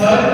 घर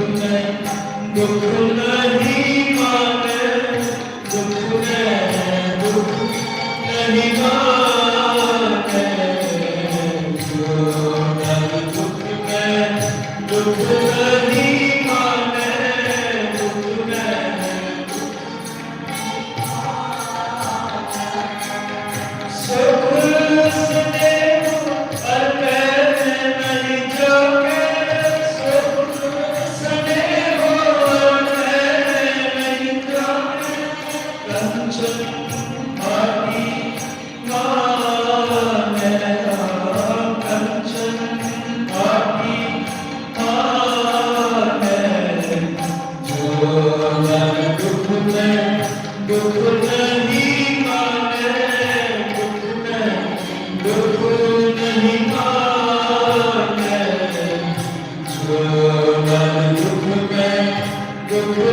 No, no, no, no.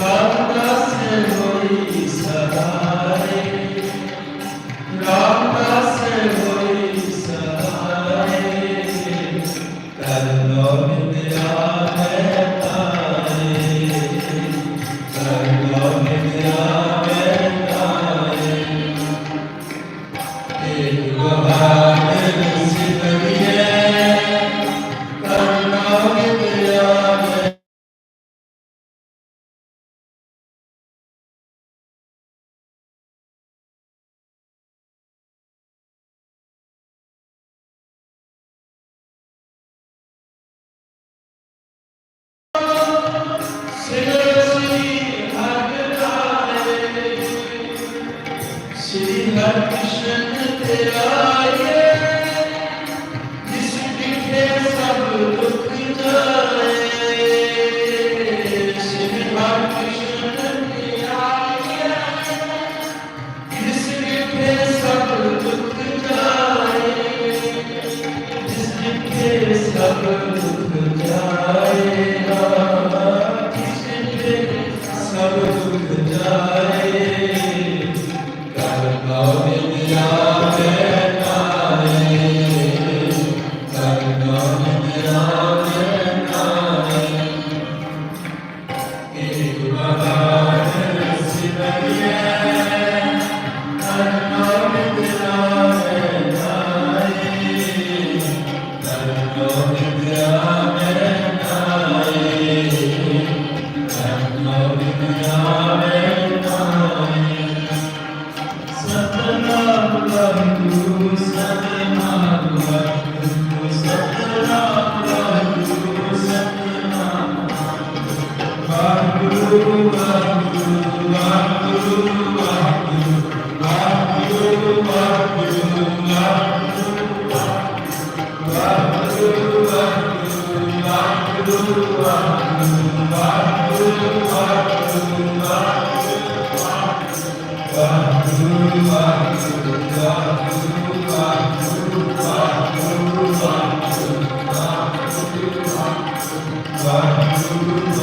더 Krishna Krishna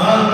passado.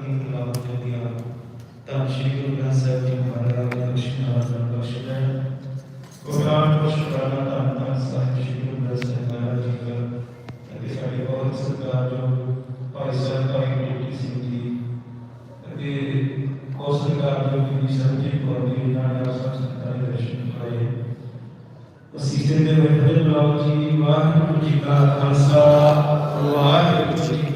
ਕੀ ਮੁਲਾਕਾਤ ਹੋਈ ਆ ਤਾਂ ਸ਼੍ਰੀ ਗੁਰੂ ਗ੍ਰੰਥ ਸਾਹਿਬ ਜੀ ਮਹਾਰਾਜ ਦੇ ਦਰਸ਼ਨਾਂ ਦਾ ਬਖਸ਼ਿਆ ਹੈ ਕੋਰਾਨ ਕੋਸ਼ਕਾਨਾ ਦਾ ਅੰਤਰ ਸਾਹਿਬ ਸ਼੍ਰੀ ਗੁਰੂ ਗ੍ਰੰਥ ਸਾਹਿਬ ਮਹਾਰਾਜ ਜੀ ਦਾ, ਅਤੇ ਸਾਡੇ ਬਹੁਤ ਸਰਕਾਰ ਜੋ ਭਾਈ ਸਾਹਿਬ, ਭਾਈ ਬੀਟੀ ਸਿੰਘ ਜੀ, ਅਤੇ ਕੋਸ ਸਰਕਾਰ ਜੋ ਜੀ ਸੰਜੀਵ ਕੌਰ ਜੀ ਨਾਲ ਆਸਾਂ ਸਰਕਾਰ ਦੇ ਦਰਸ਼ਨ ਕਰਾਏ। ਅਸੀਂ ਦੇ ਬੈਠੇ ਬਲਾਉ ਜੀ, ਵਾਹਿਗੁਰੂ ਜੀ ਕਾ ਖਾਲਸਾ, ਵਾਹਿਗੁਰੂ ਜੀ